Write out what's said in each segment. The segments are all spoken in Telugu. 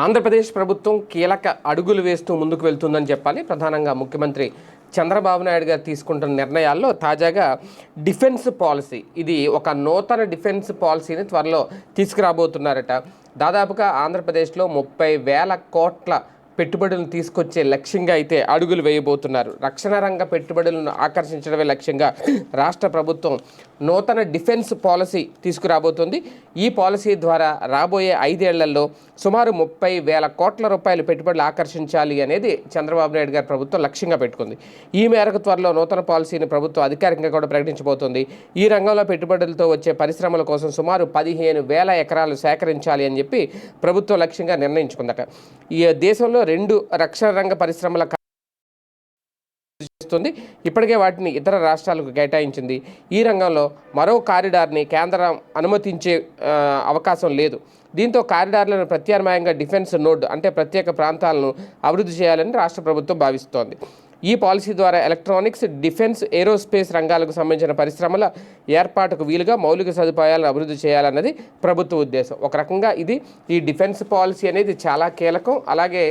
ఆంధ్రప్రదేశ్ ప్రభుత్వం కీలక అడుగులు వేస్తూ ముందుకు వెళ్తుందని చెప్పాలి. ప్రధానంగా ముఖ్యమంత్రి చంద్రబాబు నాయుడు గారు తీసుకుంటున్న నిర్ణయాల్లో తాజాగా డిఫెన్స్ పాలసీ ఇది ఒక నూతన డిఫెన్స్ పాలసీని త్వరలో తీసుకురాబోతున్నారట. దాదాపుగా ఆంధ్రప్రదేశ్లో ముప్పై వేల కోట్ల పెట్టుబడులను తీసుకొచ్చే లక్ష్యంగా అయితే అడుగులు వేయబోతున్నారు. రక్షణ రంగ పెట్టుబడులను ఆకర్షించడమే లక్ష్యంగా రాష్ట్ర ప్రభుత్వం నూతన డిఫెన్స్ పాలసీ తీసుకురాబోతుంది. ఈ పాలసీ ద్వారా రాబోయే ఐదేళ్ళలో సుమారు ముప్పై వేల కోట్ల రూపాయలు పెట్టుబడులు ఆకర్షించాలి అనేది చంద్రబాబు నాయుడు గారి ప్రభుత్వం లక్ష్యంగా పెట్టుకుంది. ఈ మేరకు త్వరలో నూతన పాలసీని ప్రభుత్వం అధికారికంగా కూడా ప్రకటించబోతుంది. ఈ రంగంలో పెట్టుబడులతో వచ్చే పరిశ్రమల కోసం సుమారు పదిహేను వేల ఎకరాలు సేకరించాలి అని చెప్పి ప్రభుత్వం లక్ష్యంగా నిర్ణయించుకుందట. ఈ దేశంలో రెండు రక్షణ రంగ పరిశ్రమల చేస్తుంది ఇప్పటికే వాటిని ఇతర రాష్ట్రాలకు కేటాయించింది. ఈ రంగంలో మరో కారిడార్ని కేంద్రం అనుమతించే అవకాశం లేదు. దీంతో కారిడార్లను ప్రత్యామ్నాయంగా డిఫెన్స్ నోడ్ అంటే ప్రత్యేక ప్రాంతాలను అభివృద్ధి చేయాలని రాష్ట్ర ప్రభుత్వం భావిస్తోంది. ఈ పాలసీ ద్వారా ఎలక్ట్రానిక్స్ డిఫెన్స్ ఏరోస్పేస్ రంగాలకు సంబంధించిన పరిశ్రమల ఏర్పాటుకు వీలుగా మౌలిక సదుపాయాలను అభివృద్ధి చేయాలన్నది ప్రభుత్వ ఉద్దేశం. ఒక రకంగా ఇది ఈ డిఫెన్స్ పాలసీ అనేది చాలా కీలకం. అలాగే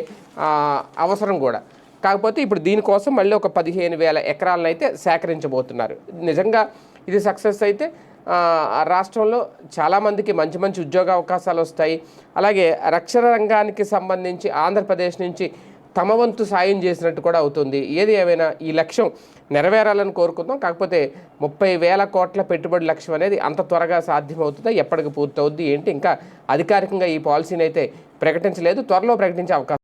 అవసరం కూడా. కాకపోతే ఇప్పుడు దీనికోసం మళ్ళీ ఒక పదిహేను వేల ఎకరాలను అయితే సేకరించబోతున్నారు. నిజంగా ఇది సక్సెస్ అయితే ఆ, రాష్ట్రంలో చాలామందికి మంచి మంచి ఉద్యోగ అవకాశాలు వస్తాయి. అలాగే రక్షణ రంగానికి సంబంధించి ఆంధ్రప్రదేశ్ నుంచి తమ వంతు సాయం చేసినట్టు కూడా అవుతుంది. ఏది ఏమైనా ఈ లక్ష్యం నెరవేరాలని కోరుకుందాం. కాకపోతే ముప్పై వేల కోట్ల పెట్టుబడి లక్ష్యం అనేది అంత త్వరగా సాధ్యమవుతుందా? ఎప్పటికి పూర్తవుద్ది? ఏంటి? ఇంకా అధికారికంగా ఈ పాలసీని అయితే ప్రకటించలేదు. త్వరలో ప్రకటించే అవకాశం